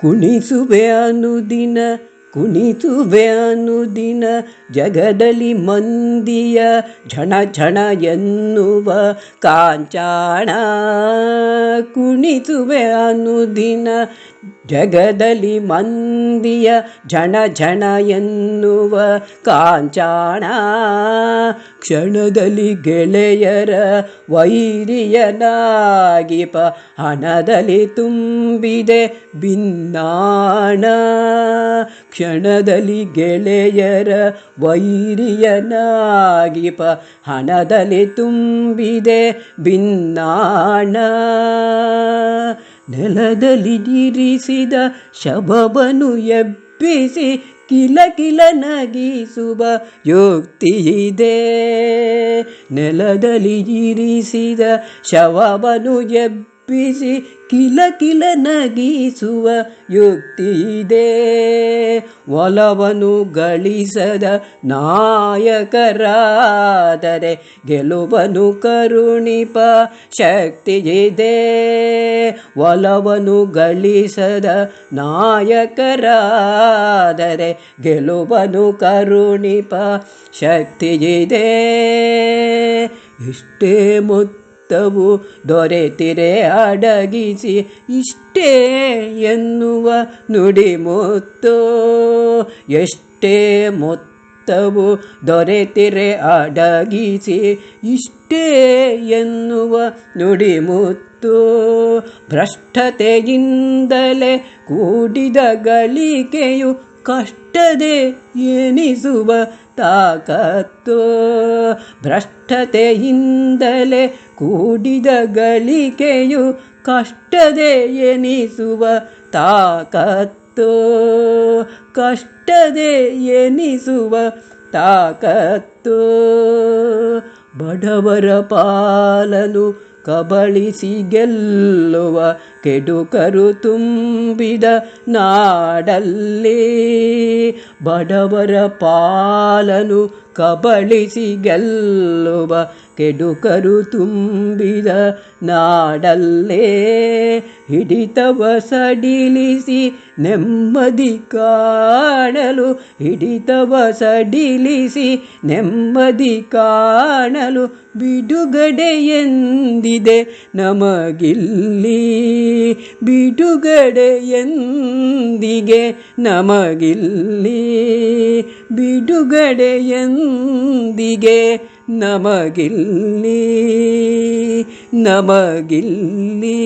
ಕುಣಿಸುವೆ ಅನುದಿನ ಕುಣಿಸುವೆ ಅನುದಿನ ಜಗದಲ್ಲಿ ಮಂದಿಯ ಝಣ ಝಣ ಎನ್ನುವ ಕಾಂಚಾಣ. ಕುಣಿಸುವೆ ಅನುದಿನ ಜಗದಲ್ಲಿ ಮಂದಿಯ ಝಣ ಝಣ ಎನ್ನುವ ಕಾಂಚಾಣ. ಕ್ಷಣದಲ್ಲಿ ಗೆಳೆಯರ ವೈರಿಯನಾಗಿಪ ಹಣದಲ್ಲಿ ತುಂಬಿದೆ ಭಿನ್ನಾಣ. ಕ್ಷಣದಲ್ಲಿ ಗೆಳೆಯರ ವೈರಿಯನಾಗಿಪ ಹಣದಲ್ಲಿ ತುಂಬಿದೆ ಭಿನ್ನಾಣ. ನೆಲದಲ್ಲಿ ಜಿರಿಸಿದ ಶಬವನ್ನು ಎಬ್ಬಿಸಿ ಕಿಲ ಕಿಲ ನಗಿಸುವ ಯುಕ್ತಿಯಿದೆ ನೆಲದಲ್ಲಿ ಜಿರಿಸಿದ ಎಬ್ಬಿಸಿ ಕಿಲ ಕಿಲ ನಗಿಸುವ ಒಲವನ್ನು ಗಳಿಸದ ನಾಯಕರಾದರೆ ಗೆಲುವನು ಕರುಣಿಪ ಶಕ್ತಿಯಿದೆ. ಒಲವನು ಗಳಿಸದ ನಾಯಕರಾದರೆ ಗೆಲುವನು ಕರುಣಿಪ ಶಕ್ತಿಯಿದೆ. ಇಷ್ಟೇ ಮೊತ್ತವು ದೊರೆತಿರೆ ಅಡಗಿಸಿ ಇಷ್ಟೇ ಎನ್ನುವ ನುಡಿಮುತ್ತು ಎಷ್ಟೇ ಮೊತ್ತವು ದೊರೆತಿರೆ ಅಡಗಿಸಿ ಇಷ್ಟೇ ಎನ್ನುವ ನುಡಿಮುತ್ತು ಭ್ರಷ್ಟತೆಯಿಂದಲೇ ಕೂಡಿದ ಗಳಿಕೆಯು ಕಷ್ಟದೆ ಎನಿಸುವ ತಾಕತ್ತು ಭ್ರಷ್ಟತೆಯಿಂದಲೇ ಕೂಡಿದ ಗಳಿಕೆಯು ಕಷ್ಟದೆ ಎನಿಸುವ ತಾಕತ್ತು. ಕಷ್ಟದೆ ಎನಿಸುವ ತಾಕತ್ತು. ಬಡವರ ಪಾಲನು ಕಬಳಿಸಿ ಗೆಲ್ಲುವ ಕೆಡುಕರು ತುಂಬಿದ ನಾಡಲ್ಲಿ. ಬಡವರ ಪಾಲನು ಕಬಳಿಸಿ ಗೆಲ್ಲುವ ಕೆಡುಕರು ತುಂಬಿದ ನಾಡಲ್ಲೇ. ಹಿಡಿತವ ಸಡಿಲಿಸಿ ನೆಮ್ಮದಿ ಕಾಣಲು, ಹಿಡಿತವ ಸಡಿಲಿಸಿ ನೆಮ್ಮದಿ ಕಾಣಲು ಬಿಡುಗಡೆ ಎಂದಿದೆ ನಮಗಿಲ್ಲಿ ಬಿಡುಗಡೆ ಎಂದಿಗೆ ನಮಗಿಲ್ಲಿ ಬಿಡುಗಡೆ ಎಂದಿಗೆ ನಮಗಿಲ್ಲಿ ನಮಗಿಲ್ಲಿ